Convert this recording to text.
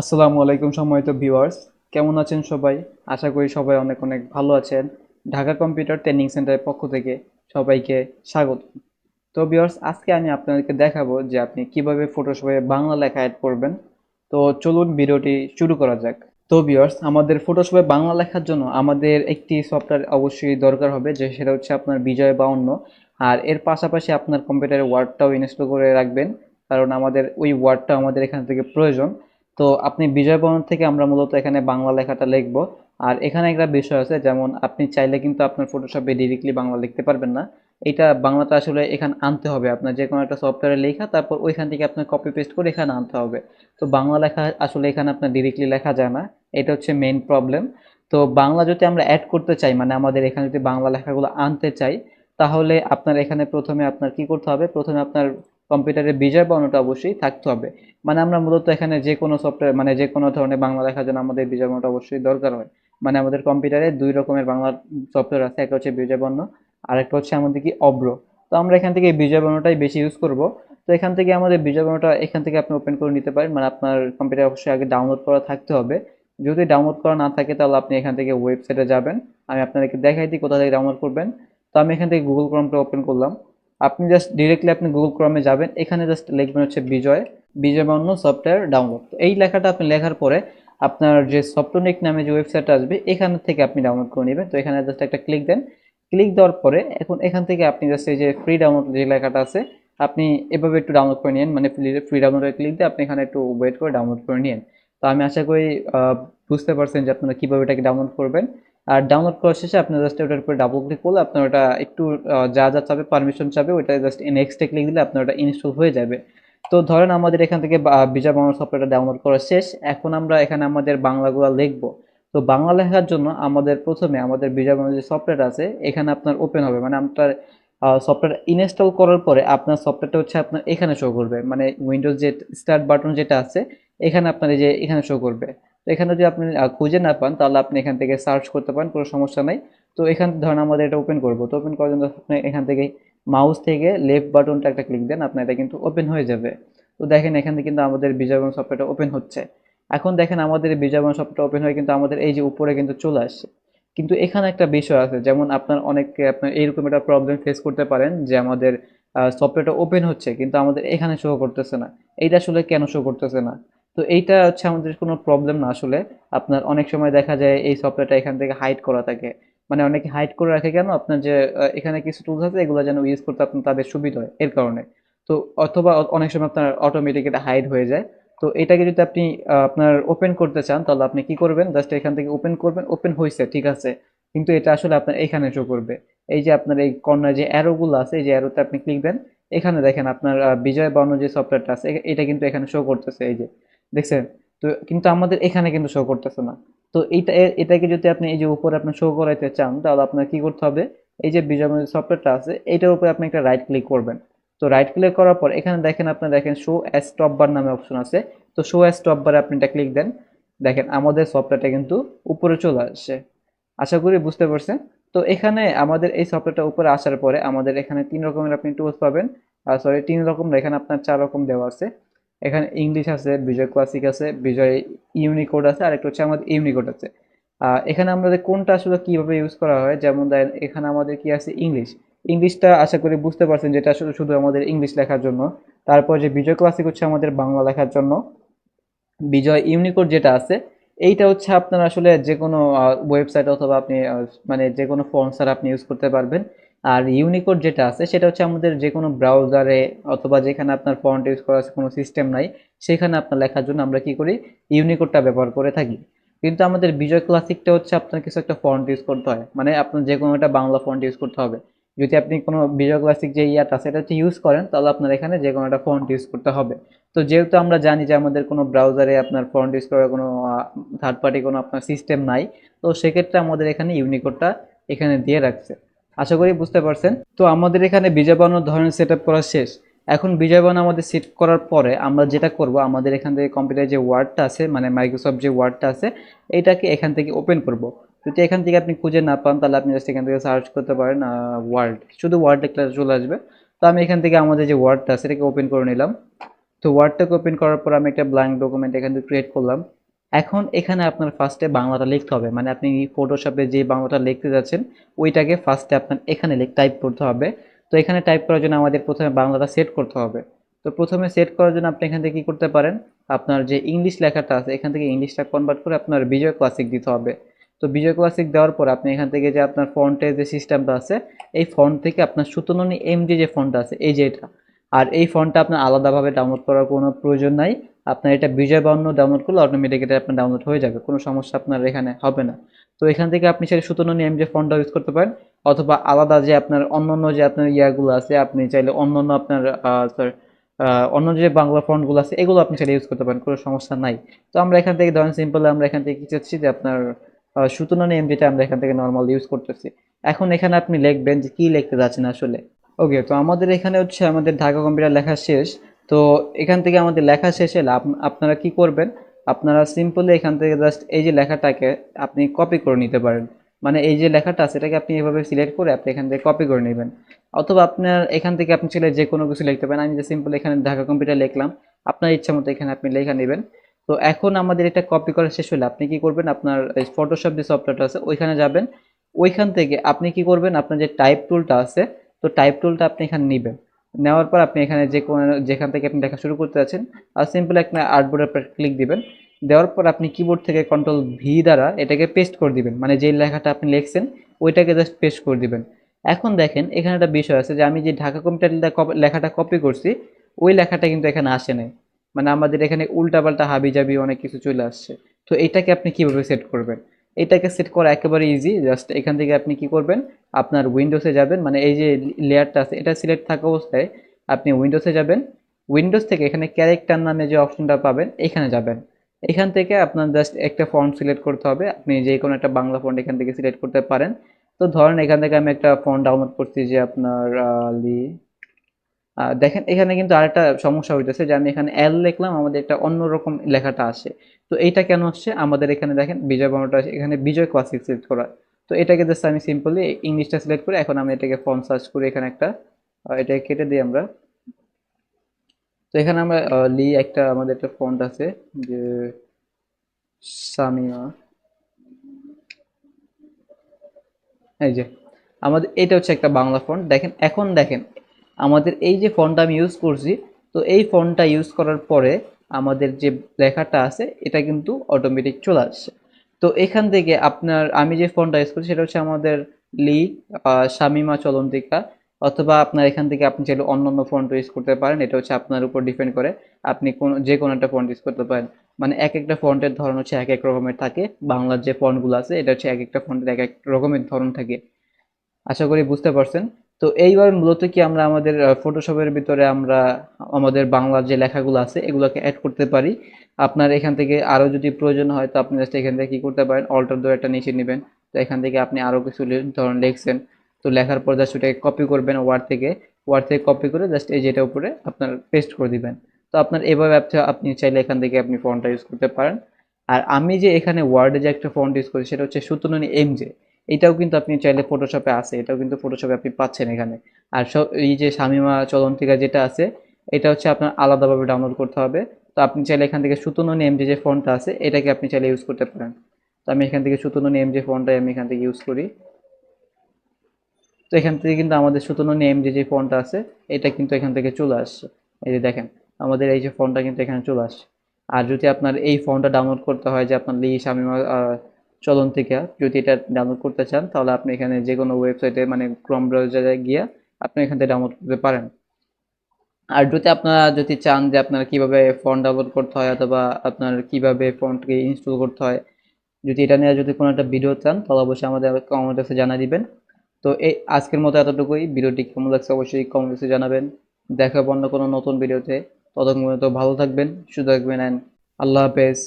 আসসালামু আলাইকুম সম্মানিত ভিউয়ার্স। কেমন আছেন সবাই? আশা করি সবাই অনেক অনেক ভালো আছেন। ঢাকা কম্পিউটার ট্রেনিং সেন্টারের পক্ষ থেকে সবাইকে স্বাগত। তো ভিউয়ার্স, আজকে আমি আপনাদেরকে দেখাবো যে আপনি কীভাবে ফটোশপে বাংলা লেখা অ্যাড করবেন। তো চলুন ভিডিওটি শুরু করা যাক। তো ভিউয়ার্স, আমাদের ফটোশপে বাংলা লেখার জন্য আমাদের একটি সফটওয়্যার অবশ্যই দরকার হবে, যে সেটা হচ্ছে আপনার বিজয় বাউন্ন আর এর পাশাপাশি আপনার কম্পিউটারে ওয়ার্ডটাও ইনস্টল করে রাখবেন। কারণ আমাদের ওই ওয়ার্ডটা আমাদের এখান থেকে প্রয়োজন। তো আপনি বিজয় বরণ থেকে আমরা মূলত এখানে বাংলা লেখাটা লিখব। আর এখানে একটা বিষয় আছে, যেমন আপনি চাইলে কিন্তু আপনার ফটোশপে ডিরেক্টলি বাংলা লিখতে পারবেন না। এটা বাংলাটা আসলে এখানে আনতে হবে, আপনার যে কোনো একটা সফটওয়্যারে লেখা, তারপর ওইখান থেকে আপনার কপি পেস্ট করে এখানে আনতে হবে। তো বাংলা লেখা আসলে এখানে আপনার ডিরেক্টলি লেখা যায় না, এটা হচ্ছে মেইন প্রবলেম তো বাংলা যদি আমরা অ্যাড করতে চাই মানে আমাদের এখানে যদি বাংলা লেখাগুলো আনতে চাই, তাহলে আপনার এখানে প্রথমে আপনার কি করতে হবে? প্রথমে আপনার কম্পিউটারে বিজয় বর্ণটা অবশ্যই থাকতে হবে। মানে আমরা মূলত এখানে যে কোনো সফটওয়্যার মানে যে কোনো ধরনের বাংলা লেখার জন্য আমাদের বিজয় বর্ণটা অবশ্যই দরকার হয়। মানে আমাদের কম্পিউটারে দুই রকমের বাংলা সফটওয়্যার আছে, একটা হচ্ছে বিজয় বর্ণ আর একটা হচ্ছে আমাদের কি অব্র। তো আমরা এখান থেকে বিজয় বর্ণটাই বেশি ইউজ করব। তো এখান থেকে আমাদের বিজয় বর্ণটা এখান থেকে আপনি ওপেন করে নিতে পারেন। মানে আপনার কম্পিউটার অবশ্যই আগে ডাউনলোড করা থাকতে হবে। যদি ডাউনলোড করা না থাকে তাহলে আপনি এখান থেকে ওয়েবসাইটে যাবেন। আমি আপনাদেরকে দেখাই দিই কোথা থেকে ডাউনলোড করবেন। তো আমি এখান থেকে গুগল ক্রমটা ওপেন করলাম। আপনি জাস্ট ডিরেক্টলি আপনি গুগল ক্রমে যাবেন, এখানে জাস্ট লিখবেন হচ্ছে বিজয় বিজয় বান্ন সফটওয়্যার ডাউনলোড তো এই লেখাটা আপনি লেখার পরে আপনার যে সফটনিক নামে যে ওয়েবসাইটটা আসবে, এখান থেকে আপনি ডাউনলোড করে নেবেন। তো এখানে জাস্ট একটা ক্লিক দেন। ক্লিক দেওয়ার পরে এখন এখান থেকে আপনি জাস্ট এই যে ফ্রি ডাউনলোড যে লেখাটা আছে, আপনি এভাবে একটু ডাউনলোড করে নিন। মানে ফ্রি ডাউনলোডে ক্লিক দিয়ে আপনি এখানে একটু ওয়েট করে ডাউনলোড করে নিন। তো আমি আশা করি বুঝতে পারছেন যে আপনারা কীভাবে এটাকে ডাউনলোড করবেন। আর ডাউনলোড করার শেষে আপনি জাস্ট ওটার উপরে ডাবল ক্লিক করলে আপনার ওটা একটু যা যা চাবে পারমিশন চাবে ওটা জাস্ট নেক্সটে ক্লিক দিলে আপনার ওটা ইনস্টল হয়ে যাবে। তো ধরেন আমাদের এখান থেকে বা- বিজয় বাংলা সফটওয়্যারটা ডাউনলোড করা শেষ। এখন আমরা এখানে আমাদের বাংলাগুলো লিখব। তো বাংলা লেখার জন্য আমাদের প্রথমে আমাদের বিজা বাংলা যে সফটওয়্যার আছে, এখানে আপনার ওপেন হবে। মানে আপনার সফটওয়্যার ইনস্টল করার পরে আপনার সফটওয়্যারটা হচ্ছে আপনার এখানে শো করবে। মানে উইন্ডোজ যে স্টার্ট বাটন যেটা আছে, এখানে আপনার এই যে এখানে শো করবে। এখানে যদি আপনি খুঁজে না পান, তাহলে আপনি এখান থেকে সার্চ করতে পারেন, কোনো সমস্যা নাই। তো এখান, ধরেন আমাদের এটা ওপেন করব। তো ওপেন করার জন্য আপনি এখান থেকে মাউস থেকে লেফট বাটনটা একটা ক্লিক দেন, আপনার এটা কিন্তু ওপেন হয়ে যাবে। তো দেখেন এখান কিন্তু আমাদের বিজয়বন সফটওয়্যারটা ওপেন হচ্ছে। এখন দেখেন আমাদের বিজয়বন সফটওয়্যার ওপেন হয়ে কিন্তু আমাদের এই যে উপরে কিন্তু চলে আসছে। কিন্তু এখানে একটা বিষয় আছে, যেমন আপনার অনেকে আপনার এইরকম একটা প্রবলেম ফেস করতে পারেন, যে আমাদের সফটওয়্যারটা ওপেন হচ্ছে, কিন্তু আমাদের এখানে শো করতেছে না। এইটা আসলে কেন শো করতেছে না? তো এইটা হচ্ছে আমাদের কোনো প্রবলেম না আসলে। আপনার অনেক সময় দেখা যায় এই সফটওয়্যারটা এখান থেকে হাইড করা থাকে। মানে অনেকে হাইড করে রাখে কেন? আপনার যে এখানে কিছু টুলস আছে, এগুলো যেন ইউজ করতে আপনার তাদের সুবিধা হয় এর কারণে। তো অথবা অনেক সময় আপনার অটোমেটিক এটা হাইড হয়ে যায়। তো এটাকে যদি আপনি আপনার ওপেন করতে চান, তাহলে আপনি কি করবেন? জাস্ট এখান থেকে ওপেন করবেন ওপেন হয়েছে ঠিক আছে। কিন্তু এটা আসলে আপনার এখানে শো করবে। এই যে আপনার এই কর্নার যে অ্যারোগুলো আছে, এই যে অ্যারোতে আপনি ক্লিক দেন, এখানে দেখেন আপনার বিজয় বর্ণ যে সফটওয়্যারটা আছে এটা কিন্তু এখানে শো করতেছে, এই যে। দেখছেন? তো কিন্তু আমাদের এখানে কিন্তু শো করতেছে না। তো এইটা, এটাকে যদি আপনি এই যে উপরে আপনি শো করাইতে চান, তাহলে আপনার কি করতে হবে? এই যে যে সফটওয়্যারটা আছে, এটার উপরে আপনি একটা রাইট ক্লিক করবেন। তো রাইট ক্লিক করার পর, এখানে দেখেন আপনি দেখেন শো অ্যাজ টপ বার নামে অপশন আছে। তো শো অ্যাজ টপ বারে আপনি এটা ক্লিক দেন। দেখেন, আমাদের সফটওয়্যারটা কিন্তু উপরে চলে আসছে। আশা করি বুঝতে পারছেন? তো এখানে আমাদের এই সফটওয়্যারটা উপরে আসার পরে আমাদের এখানে তিন রকমের আপনি টুলস পাবেন। সরি তিন রকম, এখানে আপনার চার রকম দেওয়া আছে। এখানে ইংলিশ আছে বিজয় ক্লাসিক আছে বিজয় ইউনিকোড আছে আর একটা হচ্ছে আমাদের ইউনিকোড আছে। এখানে আমাদের কোনটা আসলে কীভাবে ইউজ করা হয়? যেমন দেখেন এখানে আমাদের কি আছে? ইংলিশ ইংলিশটা আশা করি বুঝতে পারছেন যেটা আসলে শুধু আমাদের ইংলিশ লেখার জন্য। তারপর যে বিজয় ক্লাসিক হচ্ছে আমাদের বাংলা লেখার জন্য। বিজয় ইউনিকোড যেটা আছে, এইটা হচ্ছে আপনার আসলে যে কোনো ওয়েবসাইট অথবা আপনি মানে যে কোনো ফর্ম ছাড়া আপনি ইউজ করতে পারবেন। আর ইউনিকোড যেটা আছে, সেটা হচ্ছে আমাদের যে কোনো ব্রাউজারে অথবা যেখানে আপনার ফন্ট ইউজ করার কোনো সিস্টেম নাই, সেখানে আপনার লেখার জন্য আমরা কি করি? ইউনিকোডটা ব্যবহার করে থাকি। কিন্তু আমাদের বিজয় ক্লাসিকটা হচ্ছে আপনার কিছু একটা ফন্ট ইউজ করতে হয়। মানে আপনার যে কোনো একটা বাংলা ফন্ট ইউজ করতে হবে। যদি আপনি কোনো বিজয় ক্লাসিক যে ইয়াটা সেটা হচ্ছে ইউজ করেন, তাহলে আপনার এখানে যে কোনো একটা ফন্ট ইউজ করতে হবে। তো যেহেতু আমরা জানি যে আমাদের কোনো ব্রাউজারে আপনার ফন্ট ইউজ করার কোনো থার্ড পার্টি কোনো আপনার সিস্টেম নাই, তো সেক্ষেত্রে আমাদের এখানে ইউনিকোডটা এখানে দিয়ে রাখছে। আশা করি বুঝতে পারছেন। তো আমাদের এখানে বিজয় বানানোর ধরনের সেট করা শেষ। এখন বিজয় বানানো আমাদের সেট করার পরে আমরা যেটা করব, আমাদের এখান থেকে কম্পিউটারে যে ওয়ার্ডটা আছে মানে মাইক্রোসফট যে ওয়ার্ডটা আছে এইটাকে এখান থেকে ওপেন করব। যদি এখান থেকে আপনি খুঁজে না পান, তাহলে আপনি জাস্ট এখান থেকে সার্চ করতে পারেন ওয়ার্ড শুধু ওয়ার্ড লিখলে চলে আসবে। তো আমি এখান থেকে আমাদের যে ওয়ার্ডটা এটাকে ওপেন করে নিলাম। তো ওয়ার্ডটাকে ওপেন করার পর আমি একটা ব্ল্যাঙ্ক ডকুমেন্ট এখান থেকে ক্রিয়েট করলাম। এখন এখানে আপনার ফার্স্টে বাংলাটা লিখতে হবে। মানে আপনি ফটোশপে যে বাংলাটা লিখতে যাচ্ছেন, ওইটাকে ফার্স্টে আপনার এখানে টাইপ করতে হবে। তো এখানে টাইপ করার জন্য আমাদের প্রথমে বাংলাটা সেট করতে হবে। তো প্রথমে সেট করার জন্য আপনি এখান থেকে কী করতে পারেন? আপনার যে ইংলিশ লেখাটা আছে, এখান থেকে ইংলিশটা কনভার্ট করে আপনার বিজয় ক্লাসিক দিতে হবে। তো বিজয় ক্লাসিক দেওয়ার পর আপনি এখান থেকে যে আপনার ফন্টের যে সিস্টেমটা আছে, এই ফন্ট থেকে আপনার সুতননি এমজি যে ফন্টটা আছে, এই যে এটা। আর এই ফন্টটা আপনার আলাদাভাবে ডাউনলোড করার কোনো প্রয়োজন নাই। আপনার এটা বিজয় বর্ণ ডাউনলোড করলে অটোমেটিক এটা আপনার ডাউনলোড হয়ে যাবে, কোনো সমস্যা আপনার এখানে হবে না। তো এখান থেকে আপনি সেটা সুতননি এমজি ফন্টটা ইউজ করতে পারেন, অথবা আলাদা যে আপনার অন্যান্য যে আপনার ইয়াগুলো আছে, আপনি চাইলে অন্যান্য আপনার স্যার অন্য যে বাংলা ফন্টগুলো আছে, এগুলো আপনি সেটা ইউজ করতে পারেন, কোনো সমস্যা নাই। তো আমরা এখান থেকে ধরেন সিম্পল আমরা এখান থেকে কি চাচ্ছি যে আপনার সুতননি এমজিটা আমরা এখান থেকে নর্মাল ইউজ করতেছি। এখন এখানে আপনি লিখবেন যে কি লিখতে যাচ্ছেন আসলে। ওকে তো আমাদের এখানে হচ্ছে আমাদের ঢাকা কম্পিউটার লেখা শেষ। তো এখান থেকে আমাদের লেখা শেষ হলে। আপ- আপনারা কি করবেন? আপনারা সিম্পলি এখান থেকে জাস্ট এই যে লেখাটাকে আপনি কপি করে নিতে পারেন। মানে এই যে লেখাটা আছে এটাকে আপনি এভাবে সিলেক্ট করে আপনি এখান থেকে কপি করে নেবেন। অথবা আপনার এখান থেকে আপনি চাইলে যে কোনো কিছু লিখতে পারেন। আমি যে সিম্পল এখানে ঢাকা কম্পিউটার লিখলাম, আপনার ইচ্ছা মতো এখানে আপনি লেখা নেবেন। তো এখন আমাদের এটা কপি করা শেষ হলে। আপনি কি করবেন? আপনার ফটোশপ যে সফটওয়্যারটা আছে, ওইখানে যাবেন। ওইখান থেকে আপনি কি করবেন? আপনার যে টাইপ টুলটা আছে, তো টাইপ টুলটা আপনি এখানে নেবেন। নেওয়ার পর আপনি এখানে যে কোনো, যেখান থেকে আপনি লেখা শুরু করতে যাচ্ছেন, আর সিম্পল একটা আর্টবোর্ডের উপর ক্লিক দিবেন। দেওয়ার পর আপনি কিবোর্ড থেকে কন্ট্রোল ভি দ্বারা এটাকে পেস্ট করে দিবেন। মানে যেই লেখাটা আপনি লিখছেন, ওইটাকে জাস্ট পেস্ট করে দিবেন। এখন দেখেন, এখানে একটা বিষয় আছে যে আমি যে ঢাকা কম্পিউটার লেখাটা কপি করছি, ওই লেখাটা কিন্তু এখানে আসে নাই। মানে আমাদের এখানে উল্টাপাল্টা হাবি জাবি অনেক কিছু চলে আসছে। তো এটাকে আপনি কীভাবে সেট করবেন? এটাকে সেট করা একেবারে ইজি জাস্ট এখান থেকে আপনি কি করবেন, আপনার উইন্ডোজে যাবেন। মানে এই যে লেয়ারটা আছে, এটা সিলেক্ট থাকা অবস্থায় আপনি উইন্ডোজে যাবেন। উইন্ডোজ থেকে এখানে ক্যারেক্টার নামে যে অপশনটা পাবেন, এখানে যাবেন। এখান থেকে আপনার জাস্ট একটা ফন্ট সিলেক্ট করতে হবে। আপনি যে কোনো একটা বাংলা ফন্ট এখান থেকে সিলেক্ট করতে পারেন। তো ধরেন এখান থেকে আমি একটা ফন্ট ডাউনলোড করছি যে আপনার লি দেখেন, এখানে কিন্তু আরেকটা সমস্যা হইতেছে যে আমি এখানে এল লিখলাম, আমাদের একটা অন্যরকম লেখাটা আসে। তো এইটা কেন হচ্ছে আমাদের এখানে দেখেন, বিজয় বাংলাটা এখানে বিজয় ক্লাসিক সিলেক্ট করা। তো এটাকে জাস্ট আমি সিম্পলি ইংলিশটা সিলেক্ট করে এখন আমি এটাকে ফর্ম সার্চ করে এখানে একটা এটাকে কেটে দিই আমরা। তো এখানে আমরা লি একটা, আমাদের একটা ফন্ট আছে যে সামিয়া। এই যে, আমাদের, এটা হচ্ছে একটা বাংলা ফন্ট দেখেন, এখন দেখেন আমাদের এই যে ফন্টটা আমি ইউজ করছি, তো এই ফন্টটা ইউজ করার পরে আমাদের যে লেখাটা আছে, এটা কিন্তু অটোমেটিক চলে আসছে। তো এখান থেকে আপনার, আমি যে ফন্টটা ইউজ করছি, সেটা হচ্ছে আমাদের লি শামিমা চলন্তিকা, অথবা আপনার এখান থেকে আপনি চাইলে অন্য অন্য ফন্ট ইউজ করতে পারেন। এটা হচ্ছে আপনার উপর ডিপেন্ড করে। আপনি কোন, যে কোনো একটা ফন্ট ইউজ করতে পারেন। মানে এক একটা ফন্টের ধরন হচ্ছে এক এক রকমের থাকে। বাংলার যে ফন্টগুলো আছে, এটা হচ্ছে এক একটা ফন্টের এক এক রকমের ধরন থাকে। আশা করি বুঝতে পারছেন। তো এইবার মূলত কি আমরা আমাদের ফটোশপের ভিতরে আমরা আমাদের বাংলার যে লেখাগুলো আছে, এগুলোকে অ্যাড করতে পারি। আপনার এখান থেকে আরও যদি প্রয়োজন হয়, তো আপনি জাস্ট এখান থেকে কী করতে পারেন অল্টার দো একটা নিচে নেবেন। তো এখান থেকে আপনি আরও কিছু ধরুন লিখছেন। তো লেখার পর জাস্ট ওটাকে কপি করবেন ওয়ার্ড থেকে। ওয়ার্ড থেকে কপি করে জাস্ট এই যেটা উপরে আপনার পেস্ট করে দিবেন। তো আপনার এভাবে আপনি- চাইলে এখান থেকে আপনি ফোনটা ইউজ করতে পারেন। আর আমি যে এখানে ওয়ার্ডে যে একটা ফন্ট ইউজ করি, সেটা হচ্ছে সুতননি এম জে এটাও কিন্তু আপনি চাইলে ফটোশপে আছে, এটাও কিন্তু ফটোশপে আপনি পাচ্ছেন এখানে। আর সব এই যে শামিমা চলন্তিকা যেটা আছে, এটা হচ্ছে আপনার আলাদাভাবে ডাউনলোড করতে হবে। তো আপনি চাইলে এখান থেকে সুতননি নেম যে ফোনটা আছে, এটাকে আপনি চাইলে ইউজ করতে পারেন। তো আমি এখান থেকে সুতননি নেম যে ফোনটাই আমি এখান থেকে ইউজ করি। তো এখান থেকে কিন্তু আমাদের সুতননি নেম যে ফোনটা আছে, এটা কিন্তু এখান থেকে চলে আসছে। এই যে দেখেন, আমাদের এই যে ফোনটা কিন্তু এখানে চলে আসছে। আর যদি আপনার এই ফোনটা ডাউনলোড করতে হয় যে আপনার লি, শামিমা আহ, থেকে যদি এটা ডাউনলোড করতে চান তাহলে আপনি এখানে যে কোনো ওয়েবসাইটে মানে ক্রম ব্রাউজারে গিয়ে আপনি এখান থেকে ডাউনলোড করতে পারেন। আর যদি আপনারা যদি চান যে আপনারা কীভাবে ফন্ট ডাউনলোড করতে হয় অথবা আপনার কীভাবে ফন্টকে ইনস্টল করতে হয় যদি এটা নিয়ে যদি কোনো একটা ভিডিও চান তাহলে অবশ্যই আমাদের কমেন্ট বক্সে জানিয়ে দিবেন। তো এই আজকের মতো এতটুকুই। ভিডিওটি কেমন লাগছে অবশ্যই কমেন্ট বক্সে জানাবেন। দেখা অন্য কোনো নতুন ভিডিওতে ততক্ষণ পর্যন্ত ভালো থাকবেন সুস্থ থাকবেন অ্যান্ড আল্লাহ হাফেজ।